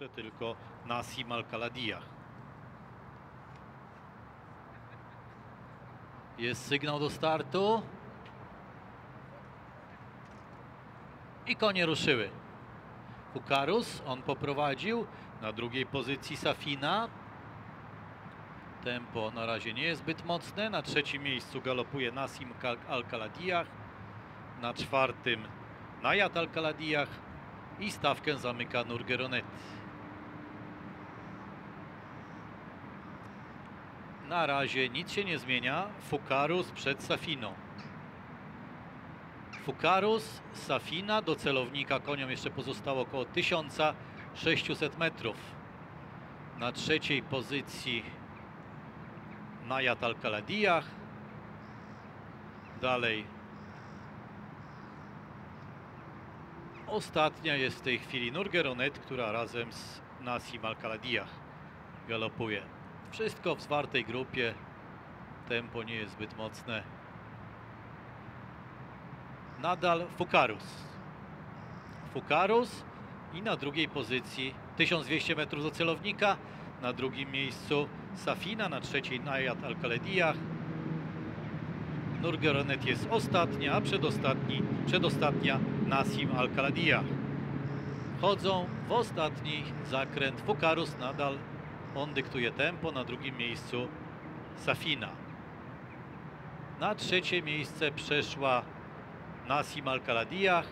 jeszcze tylko Nasim Al-Kaladiyah. Jest sygnał do startu. I konie ruszyły. Fukarus, on poprowadził. Na drugiej pozycji Safina. Tempo na razie nie jest zbyt mocne. Na trzecim miejscu galopuje Nasim Kal- Al-Kaladiyah. Na czwartym Najat Al-Kaladiyah. I stawkę zamyka Nurgeronet. Na razie nic się nie zmienia. Fukarus przed Safiną. Fukarus, Safina, do celownika koniom jeszcze pozostało około 1600 metrów. Na trzeciej pozycji Najat Al-Kaladiyah. Dalej ostatnia jest w tej chwili Nurgeronet, która razem z Nasim Al-Kaladiyah galopuje. Wszystko w zwartej grupie. Tempo nie jest zbyt mocne. Nadal Fukarus. Fukarus i na drugiej pozycji 1200 metrów do celownika. Na drugim miejscu Safina, na trzeciej Najat Al-Kalediyah. Nurgeronet jest ostatnia, a przedostatni, przedostatnia Nasim Al-Kaladiyah. Chodzą w ostatni zakręt. Fukarus nadal on dyktuje tempo, na drugim miejscu Safina. Na trzecie miejsce przeszła Nasim Al-Kaladiyah,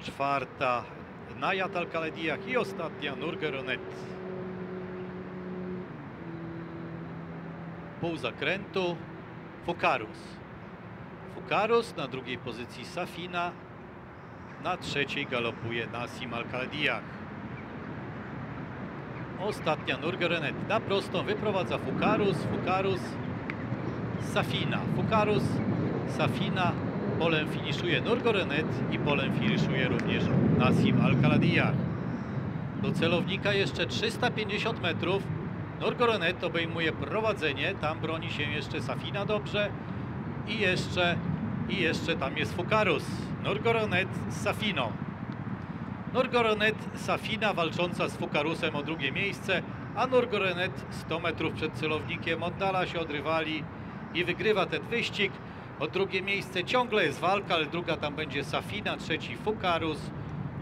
czwarta Najat Al-Kaladiyah i ostatnia Nurgeronet. Pół zakrętu Fukarus. Fukarus na drugiej pozycji Safina, na trzeciej galopuje Nasim Al-Kaladiyah. Ostatnia Nurgerenet na prostą wyprowadza Fukarus, Fukarus, Safina. Fukarus, Safina, polem finiszuje Nurgerenet i polem finiszuje również Nasim Al-Kaladiyah. Do celownika jeszcze 350 metrów. Nurgerenet obejmuje prowadzenie, tam broni się jeszcze Safina dobrze i jeszcze, i jeszcze tam jest Fukarus. Nurgerenet z Safiną. Norgoronet Safina walcząca z Fukarusem o drugie miejsce, a Norgoronet 100 metrów przed celownikiem oddala się od rywali i wygrywa ten wyścig. O drugie miejsce ciągle jest walka, ale druga tam będzie Safina, trzeci Fukarus,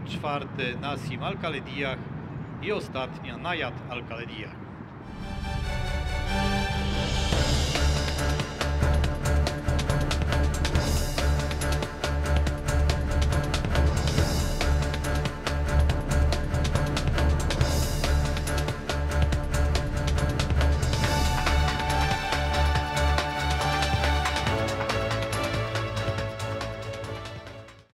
czwarty Nasim Al-Kalediyah i ostatnia Najat Al-Kalediyah.